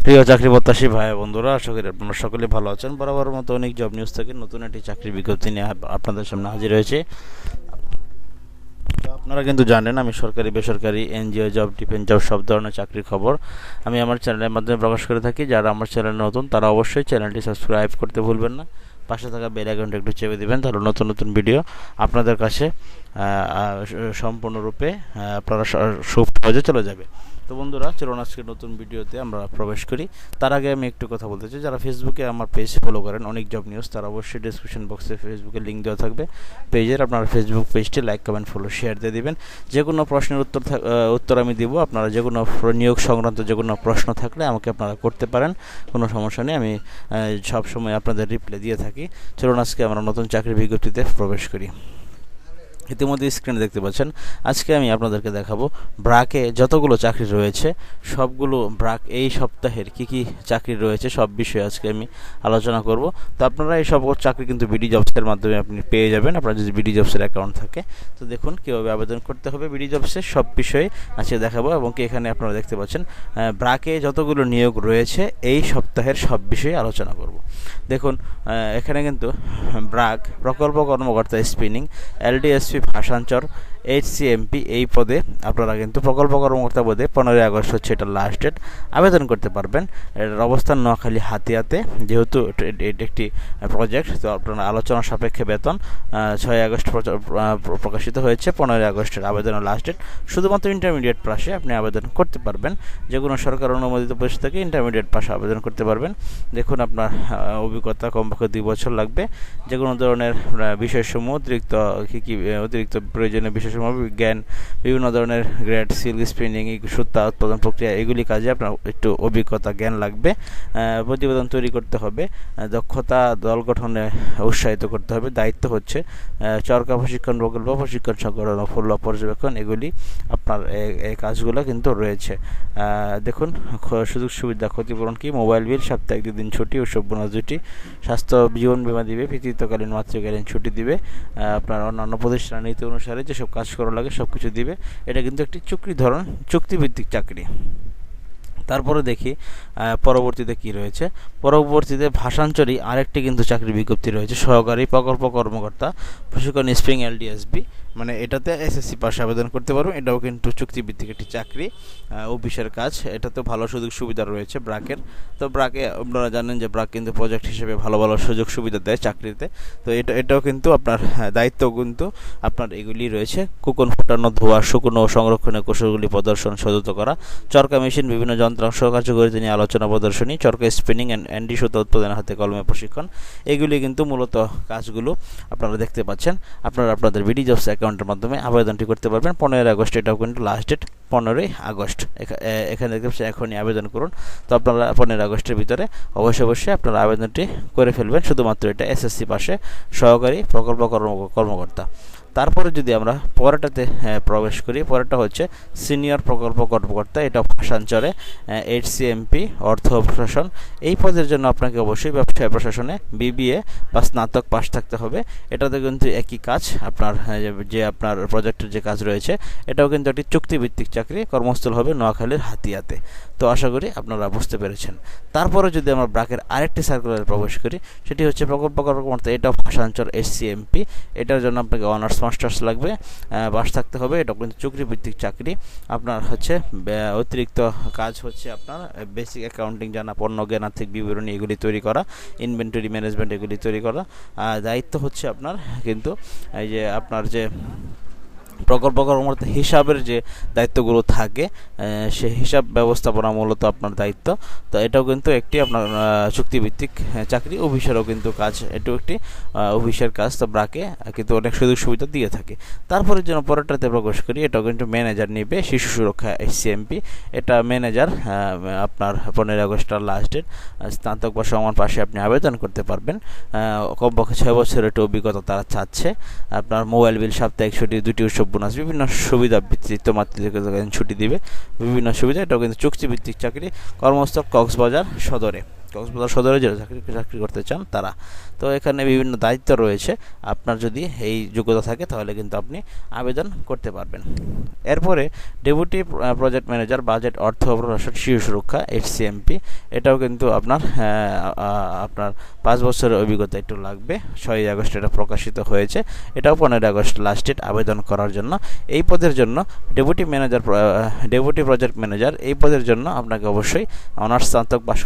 প্রিয় চাকরি প্রত্যাশী ভাই বন্ধুরা, আশা করি আপনারা সকলে ভালো আছেন। বরাবর মতো অনেক জব নিউজ থেকে নতুন একটি চাকরির বিজ্ঞপ্তি নিয়ে আপনাদের সামনে হাজির হয়েছে। আপনারা কিন্তু জানেন, আমি সরকারি, বেসরকারি, এনজিও জব ডিফেন্স জব সব ধরনের চাকরির খবর আমি আমার চ্যানেলের মাধ্যমে প্রকাশ করে থাকি। যারা আমার চ্যানেল নতুন, তারা অবশ্যই চ্যানেলটি সাবস্ক্রাইব করতে ভুলবেন না। পাশে থাকা বেল আইকনটা একটু চেপে দেবেন, তাহলে নতুন নতুন ভিডিও আপনাদের কাছে সম্পূর্ণরূপে আপনারা স- সুসহজে চলে যাবে। তো বন্ধুরা, চলুন আজকে নতুন ভিডিওতে আমরা প্রবেশ করি। তার আগে আমি একটু কথা বলতে চাই, যারা ফেসবুকে আমার পেজ ফলো করেন, অনেক জব নিউজ তারা অবশ্যই ডিসক্রিপশন বক্সে ফেসবুকে লিঙ্ক দেওয়া থাকবে। পেজের আপনারা ফেসবুক পেজটি লাইক কমেন্ট ফলো শেয়ার দিয়ে দেবেন। যে কোনো প্রশ্নের উত্তর উত্তর আমি দিব। আপনারা যে কোনো নিয়োগ সংক্রান্ত যে কোনো প্রশ্ন থাকলে আমাকে আপনারা করতে পারেন। কোনো সমস্যা নেই, আমি সব সময় আপনাদের রিপ্লাই দিয়ে থাকি। চলুন আজকে আমরা নতুন চাকরির বিজ্ঞপ্তিতে প্রবেশ করি। ইতিমধ্যে স্ক্রিনে দেখতে পাচ্ছেন। আজকে আমি আপনাদেরকে দেখাবো ব্রাকে যতগুলো চাকরি রয়েছে, সবগুলো ব্রাক এই সপ্তাহের কি কি চাকরি রয়েছে, সব বিষয়ে আজকে আমি আলোচনা করব। তো আপনারা এই সব চাকরি কিন্তু বিডি জবসের মাধ্যমে আপনি পেয়ে যাবেন। আপনার যদি বিডি জবসের অ্যাকাউন্ট থাকে, তো দেখুন কীভাবে আবেদন করতে হবে বিডি জবসের সব বিষয়ে আজকে দেখাবো এবং কি এখানে আপনারা দেখতে পাচ্ছেন ব্রাকে যতগুলো নিয়োগ রয়েছে, এই সপ্তাহের সব বিষয়ে আলোচনা করব। দেখুন এখানে কিন্তু ব্রাক প্রকল্প কর্মকর্তা স্পিনিং এলডিএসপি ভাষাঞ্চর এইচসিএমপি এই পদে আপনারা কিন্তু প্রকল্প কর্মকর্তা পদে পনেরোই আগস্ট হচ্ছে এটা লাস্ট ডেট আবেদন করতে পারবেন। এটার অবস্থান নোয়াখালী হাতিয়াতে। যেহেতু এট- একটি প্রজেক্ট তো আপনার আলোচনা সাপেক্ষে বেতন ছয় আগস্ট প্রকাশিত হয়েছে। পনেরোই আগস্টের আবেদনের লাস্ট ডেট শুধুমাত্র ইন্টারমিডিয়েট পাশে আপনি আবেদন করতে পারবেন। যে কোনো সরকার অনুমোদিত পোস্ট থেকে ইন্টারমিডিয়েট পাশে আবেদন করতে পারবেন। দেখুন আপনার অভিজ্ঞতা কমপক্ষে দুই বছর লাগবে। যে কোনো ধরনের বিষয়সমূহ অতিরিক্ত, কী কী, অতিরিক্ত প্রয়োজনীয় বিষয়সমূহ জ্ঞান বিভিন্ন ধরনের গ্রেড সিল্ক স্পিনিং সুতা উৎপাদন প্রক্রিয়া, এগুলি কাজে আপনার একটু অভিজ্ঞতা, জ্ঞান লাগবে। প্রতিবেদন তৈরি করতে হবে। দক্ষতা, দল গঠনে উৎসাহিত করতে হবে। দায়িত্ব হচ্ছে চরকা প্রশিক্ষণ, প্রকল্প প্রশিক্ষণ, সংগঠন ও ফল পর্যবেক্ষণ, এগুলি আপনার এই কাজগুলো কিন্তু রয়েছে। দেখুন সুযোগ সুবিধা, ক্ষতিপূরণ কি? মোবাইল বিল, সাপ্তাহিক দুদিন ছুটি, উৎসব বোনাস দুটি। স্বাস্থ্য, জীবন বিমা দিবে, পিতৃত্বকালীন, মাতৃকালীন ছুটি দিবে। আপনার অন্যান্য প্রতিষ্ঠানের নীতি অনুসারে যেসব কাজ করা লাগে সব কিছু দিবে। এটা কিন্তু একটি চুক্তি ধরন, চুক্তিভিত্তিক চাকরি। তারপরে দেখি পরবর্তীতে কি রয়েছে? পরবর্তীতে ভাষাঞ্চরী আরেকটি কিন্তু চাকরি বিজ্ঞপ্তি রয়েছে, সহকারী প্রকল্প কর্মকর্তা, প্রশিক্ষণ স্প্রিং, এলডিএসবি। মানে এটাতে এসএসসি পাশে আবেদন করতে পারবেন এটাও কিন্তু চুক্তিভিত্তিক একটি চাকরি অফিসের কাজ। এটাতে ভালো সুযোগ সুবিধা রয়েছে ব্রাকের। তো ব্রাকে আপনারা জানেন যে ব্রাক কিন্তু প্রজেক্ট হিসেবে ভালো ভালো সুযোগ সুবিধা দেয় চাকরিতে। তো এটা এটাও কিন্তু আপনার হ্যাঁ, দায়িত্ব কিন্তু আপনার এগুলি রয়েছে। কুকন ফুটানো ধোয়া শুকনো সংরক্ষণের কৌশলগুলি প্রদর্শন সদত করা। চরকা মেশিন বিভিন্ন যন্ত্রাংশ কার্যকরিতা নিয়ে আলোচনা প্রদর্শনী চরকা স্পিনিং অ্যান্ড অ্যান্ডি সুতা উৎপাদনের হাতে কলমে প্রশিক্ষণ। এগুলি কিন্তু মূলত কাজগুলো আপনারা দেখতে পাচ্ছেন। আপনারা আপনাদের বিডি জবস অ্যাকাউন্টের মাধ্যমে আবেদনটি করতে পারবেন। পনেরোই আগস্ট এটাও কিন্তু লাস্ট ডেট পনেরোই আগস্ট। এখা- এখানে দেখতে পাচ্ছি এখনই আবেদন করুন। তো আপনারা পনেরোই আগস্টের ভিতরে অবশ্যই অবশ্যই আপনারা আবেদনটি করে ফেলবেন। শুধুমাত্র এটা এসএসসি পাশে সহকারী প্রকল্প কর্ম- কর্মকর্তা। তারপরে যদি আমরা পরেরটাতে হ্যাঁ, প্রবেশ করি পরেরটা হচ্ছে সিনিয়র প্রকল্প কর্মকর্তা এটা ভাষাঞ্চলে এইচসিএমপি অর্থ প্রশাসন। এই পদের জন্য আপনাকে অবশ্যই ব্যবসায় প্রশাসনে বিবিএ বা স্নাতক পাস থাকতে হবে। এটাতে কিন্তু একই কাজ আপনার যে- যে আপনার প্রজেক্টের যে কাজ রয়েছে এটাও কিন্তু একটি চুক্তিভিত্তিক চাকরি কর্মস্থল হবে নোয়াখালীর হাতিয়াতে। তো আশা করি আপনারা বুঝতে পেরেছেন। তারপরে যদি আমরা ব্রাকের আরেকটি সার্কুলারে প্রবেশ করি সেটি হচ্ছে প্রকল্প কর্মকর্তা এটা ভাষাঞ্চল এসসিএমপি এটার জন্য আপনাকে অনার্স মাস্টার্স লাগবে বাস থাকতে হবে, এটা কিন্তু চুক্তিভিত্তিক চাকরি। আপনার হচ্ছে অতিরিক্ত কাজ হচ্ছে আপনার বেসিক অ্যাকাউন্টিং জানা, পণ্য জ্ঞান, আর্থিক বিবরণী এগুলি তৈরি করা ইনভেন্টরি ম্যানেজমেন্ট এগুলি তৈরি করা। দায়িত্ব হচ্ছে আপনার, কিন্তু এই যে আপনার যে প্রকল্প কর্মকর্তা হিসাবের যে দায়িত্বগুলো থাকে সে হিসাব ব্যবস্থাপনা মূলত আপনার দায়িত্ব। তো এটাও কিন্তু একটি আপনার চুক্তিভিত্তিক চাকরি, অফিসেরও কিন্তু কাজ, এটাও একটি অফিসের কাজ। তো ব্রাকে কিন্তু অনেক সুযোগ সুবিধা দিয়ে থাকে। তারপরে যেন পরেরটাতে প্রকাশ করি, এটাও কিন্তু ম্যানেজার নিবে, শিশু সুরক্ষা এসসিএমপি। এটা ম্যানেজার আপনার পনেরোই আগস্টের লাস্ট ডেট স্নাতক বা সমান পাশে আপনি আবেদন করতে পারবেন। কমপক্ষে ছয় বছরের একটু অভিজ্ঞতা তারা চাচ্ছে। আপনার মোবাইল বিল সাপ্তাহিক ছুটি, দুটি উৎসব বোনাস বিভিন্ন সুবিধা ভিত্তিক তোমার ছুটি দিবে, বিভিন্ন সুবিধা, এটাও কিন্তু চুক্তিভিত্তিক চাকরি, কর্মস্থল কক্সবাজার সদরে। কক্সবাজার সদরে যারা চাকরি চাকরি করতে চান তারা। তো এখানে বিভিন্ন দায়িত্ব রয়েছে। আপনার যদি এই যোগ্যতা থাকে তাহলে কিন্তু আপনি আবেদন করতে পারবেন। এরপরে ডেপুটি প্রজেক্ট ম্যানেজার, বাজেট, অর্থ প্রশাসন শিশু সুরক্ষা এইচসিএমপি এটাও কিন্তু আপনার আপনার পাঁচ বছরের অভিজ্ঞতা একটু লাগবে। ছয়ই আগস্ট এটা প্রকাশিত হয়েছে। এটাও পনেরোই আগস্ট লাস্ট ডেট আবেদন করার জন্য। এই পদের জন্য deputy manager deputy project manager, এই পদের জন্য আপনাকে অবশ্যই অনার্স স্নাতক পাশ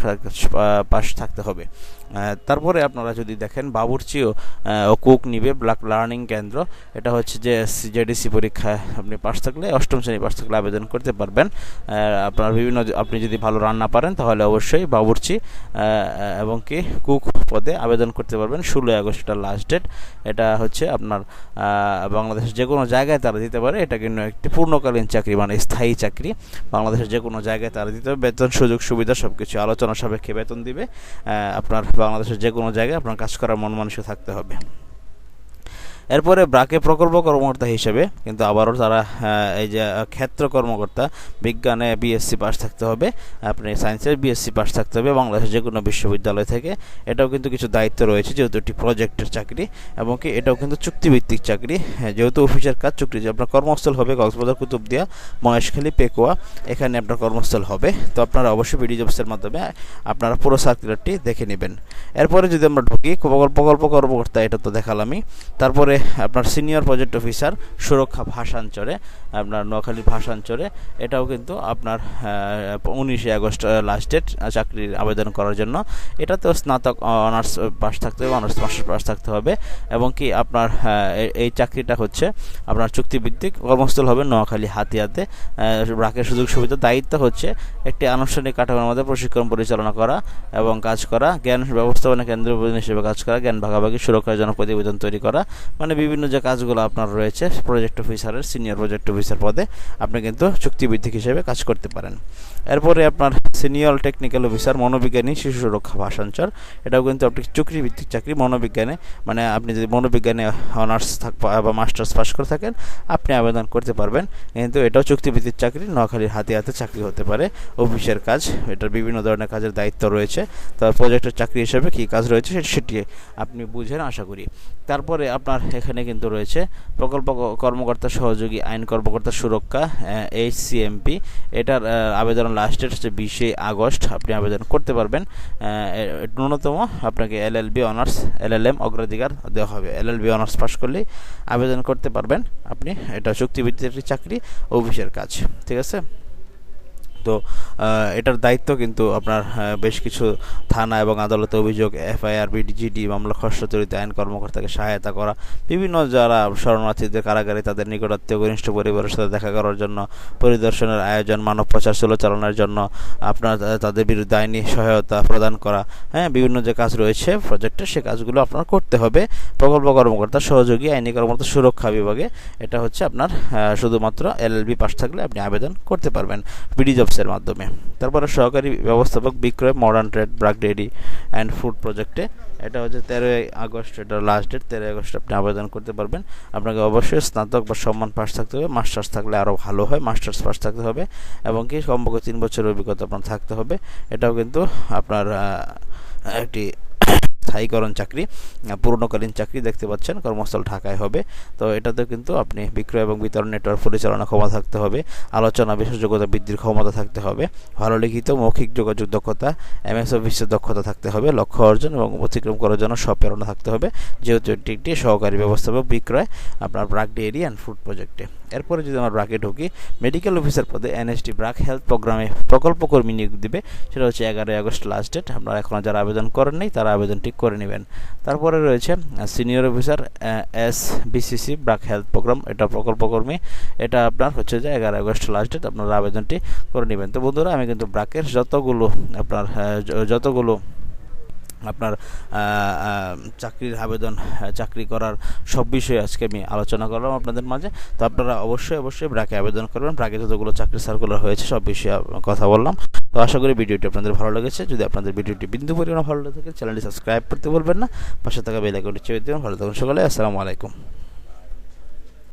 পাশ থাকতে হবে। তারপরে আপনারা যদি দেখেন বাবুরচিও কুক নিবে ব্ল্যাক লার্নিং কেন্দ্র। এটা হচ্ছে যে জেডিসি পরীক্ষায় আপনি পাশ থাকলে, অষ্টম শ্রেণি পাশ থাকলে আবেদন করতে পারবেন। আপনার বিভিন্ন আপনি যদি ভালো রান্না পারেন, তাহলে অবশ্যই বাবুরচি এবং কি কুক পদে আবেদন করতে পারবেন। ষোলোই আগস্ট এটা লাস্ট ডেট এটা হচ্ছে আপনার বাংলাদেশের যে কোনো জায়গায় তারা দিতে পারে। এটা কিন্তু একটি পূর্ণকালীন চাকরি মানে স্থায়ী চাকরি। বাংলাদেশের যে কোনো জায়গায় তারা দিতে পারে বেতন, সুযোগ, সুবিধা সব কিছু আলোচনা সাপেক্ষে বেতন দিবে। আপনার বাংলাদেশের যে কোনো জায়গায় আপনার কাজ করার মন মানসিক থাকতে হবে। এরপরে ব্রাকে প্রকল্প কর্মকর্তা হিসেবে কিন্তু আবারও তারা এই যে ক্ষেত্র কর্মকর্তা বিজ্ঞানে বিএসসি পাস থাকতে হবে আপনি সায়েন্সের বিএসসি পাস থাকতে হবে বাংলাদেশের যে কোনো বিশ্ববিদ্যালয় থেকে। এটাও কিন্তু কিছু দায়িত্ব রয়েছে যেহেতু একটি প্রজেক্টের চাকরি এবং কি এটাও কিন্তু চুক্তিভিত্তিক চাকরি। হ্যাঁ, যেহেতু অফিসের কাজ চুক্তি আপনার কর্মস্থল হবে কক্সবাজার কুতুবদিয়া মহেশখালী পেকুয়া এখানে আপনার কর্মস্থল হবে। তো আপনারা অবশ্যই বিডি জবসের মাধ্যমে আপনারা পুরো সার্কুলারটি দেখে নেবেন। এরপরে যদি আমরা ঢুকি প্রকল্প কর্মকর্তা এটা তো দেখালামই। তারপরে আপনার সিনিয়র প্রজেক্ট অফিসার সুরক্ষা ভাষাঞ্চরে আপনার নোয়াখালীর ভাষাঞ্চরে এটাও কিন্তু আপনার উনিশে আগস্ট লাস্ট ডেট চাকরির আবেদন করার জন্য। এটাতেও স্নাতক অনার্স পাস থাকতে হবে অনার্স মাস্টার পাস থাকতে হবে। এবং কি আপনার এই চাকরিটা হচ্ছে আপনার চুক্তিভিত্তিক, কর্মস্থল হবে নোয়াখালী হাতিয়াতে। রাখের সুযোগ সুবিধা, দায়িত্ব হচ্ছে একটি আনুষ্ঠানিক কাঠামোর মধ্যে প্রশিক্ষণ পরিচালনা করা এবং কাজ করা, জ্ঞান ব্যবস্থাপনা কেন্দ্র হিসেবে কাজ করা, জ্ঞান ভাগাভাগি, সুরক্ষার জন্য প্রতিবেদন তৈরি করা। মানে বিভিন্ন যে কাজগুলো আপনার রয়েছে প্রজেক্ট অফিসারের সিনিয়র প্রজেক্ট অফিসার পদে আপনি কিন্তু চুক্তিভিত্তিক হিসেবে কাজ করতে পারেন। এরপরে আপনার সিনিয়র টেকনিক্যাল অফিসার মনোবিজ্ঞানী, শিশু সুরক্ষা ভাষাঞ্চর এটাও কিন্তু আপনি চুক্তিভিত্তিক চাকরি, মনোবিজ্ঞানে মানে আপনি যদি মনোবিজ্ঞানে অনার্স থাক বা মাস্টার্স পাস করে থাকেন, আপনি আবেদন করতে পারবেন। কিন্তু এটাও চুক্তিভিত্তিক চাকরি, নোয়াখালীর হাতে হাতে চাকরি হতে পারে, অফিসের কাজ, এটার বিভিন্ন ধরনের কাজের দায়িত্ব রয়েছে। তার প্রজেক্টের চাকরি হিসেবে কী কাজ রয়েছে সেটি আপনি বুঝেন, আশা করি। তারপরে আপনার এখানে কিন্তু রয়েছে প্রকল্প কর্মকর্তা সহযোগী, আইন কর্মকর্তা সুরক্ষা এইচ সিএমপি এটার আবেদন লাস্ট ডেট হচ্ছে বিশে আগস্ট। আপনি আবেদন করতে পারবেন। ন্যূনতম আপনাকে এলএলবি অনার্স এলএলএম অগ্রাধিকার দেওয়া হবে। এলএলবি অনার্স পাশ করলেই আবেদন করতে পারবেন আপনি। এটা চুক্তিভিত্তিক একটি চাকরি, অফিসের কাজ। ঠিক আছে? তো এটার দায়িত্ব কিন্তু আপনার বেশ কিছু থানা এবং আদালতে অভিযোগ, এফআইআর, বিডিজিডি, মামলা খসড়া জড়িত আইন কর্মকর্তাকে সহায়তা করা, বিভিন্ন যারা শরণার্থীদের কারাগারে তাদের নিকটাত্মীয় ঘনিষ্ঠ পরিবারের সাথে দেখা করার জন্য, পরিদর্শনের আয়োজন, মানব পাচার চালনার জন্য আপনার তাদের বিরুদ্ধে আইনি সহায়তা প্রদান করা হ্যাঁ বিভিন্ন যে কাজ রয়েছে প্রজেক্টে সে কাজগুলো আপনার করতে হবে। প্রকল্প কর্মকর্তা, সহযোগী, আইনি কর্মকর্তা, সুরক্ষা বিভাগে এটা হচ্ছে আপনার শুধুমাত্র এলএলবি পাস থাকলে আপনি আবেদন করতে পারবেন। বিডি জব অ্যাপসের মাধ্যমে। তারপরে সহকারী ব্যবস্থাপক বিক্রয় modern trade BRAC dairy and food প্রজেক্টে এটা হচ্ছে তেরোই আগস্ট, এটা লাস্ট ডেট তেরোই আগস্ট আপনি আবেদন করতে পারবেন। আপনাকে অবশ্যই স্নাতক বা সম্মান পাস থাকতে হবে। মাস্টার্স থাকলে আরও ভালো হয় মাস্টার্স পাস থাকতে হবে। এবং কি, কমপক্ষে তিন বছরের অভিজ্ঞতা আপনার থাকতে হবে। এটাও কিন্তু আপনার একটি স্থায়ীকরণ চাকরি পূর্ণকালীন চাকরি দেখতে পাচ্ছেন, কর্মস্থল ঢাকায় হবে। তো এটাতে কিন্তু আপনি বিক্রয় এবং বিতরণ নেটওয়ার্ক পরিচালনা ক্ষমতা থাকতে হবে, আলোচনা বিশেষযোগ্যতা বৃদ্ধির ক্ষমতা থাকতে হবে ভালো লিখিত মৌখিক যোগাযোগ দক্ষতা, এমএস অফিসের দক্ষতা থাকতে হবে, লক্ষ্য অর্জন এবং অতিক্রম করার জন্য প্রেরণা থাকতে হবে, যেহেতু এটি একটি সহকারী ব্যবস্থাপক বিক্রয়, আপনার ব্রাক ডেয়ারি অ্যান্ড ফুড প্রজেক্টে। এরপরে যদি আমরা ব্রাকে ঢুকি, মেডিকেল অফিসার পদে এনএসটি ব্রাক হেলথ প্রোগ্রামে প্রকল্প কর্মী নিয়োগ দিবে, সেটা হচ্ছে এগারোই আগস্ট লাস্ট ডেট, আপনারা এখনও যারা আবেদন করেন নেই, তারা আবেদনটি করে নেবেন। তারপরে রয়েছে senior officer S BCC BRAC health programme এটা প্রকল্প কর্মী, এটা আপনার হচ্ছে যে এগারো আগস্ট লাস্ট ডেট আপনারা আবেদনটি করে নেবেন। তো বন্ধুরা, আমি কিন্তু ব্রাকের যতগুলো আপনার যতগুলো আপনার চাকরির আবেদন চাকরি করার সব বিষয়ে আজকে আমি আলোচনা করলাম আপনাদের মাঝে। তো আপনারা অবশ্যই অবশ্যই ব্রাকে আবেদন করবেন। ব্রাকে যতগুলো চাকরি সার্কুলার হয়েছে, সব বিষয়ে কথা বললাম। তো আশা করি ভিডিওটি আপনাদের ভালো লেগেছে। যদি আপনাদের ভিডিওটি বিন্দু পরিমাণ ভালো লেগে থাকে, চ্যানেলটি সাবস্ক্রাইব করতে বলবেন না। পাশে থাকা বেল আইকনটি চেয়ে দেবেন। ভালো থাকুন সকালে, আসসালামু আলাইকুম।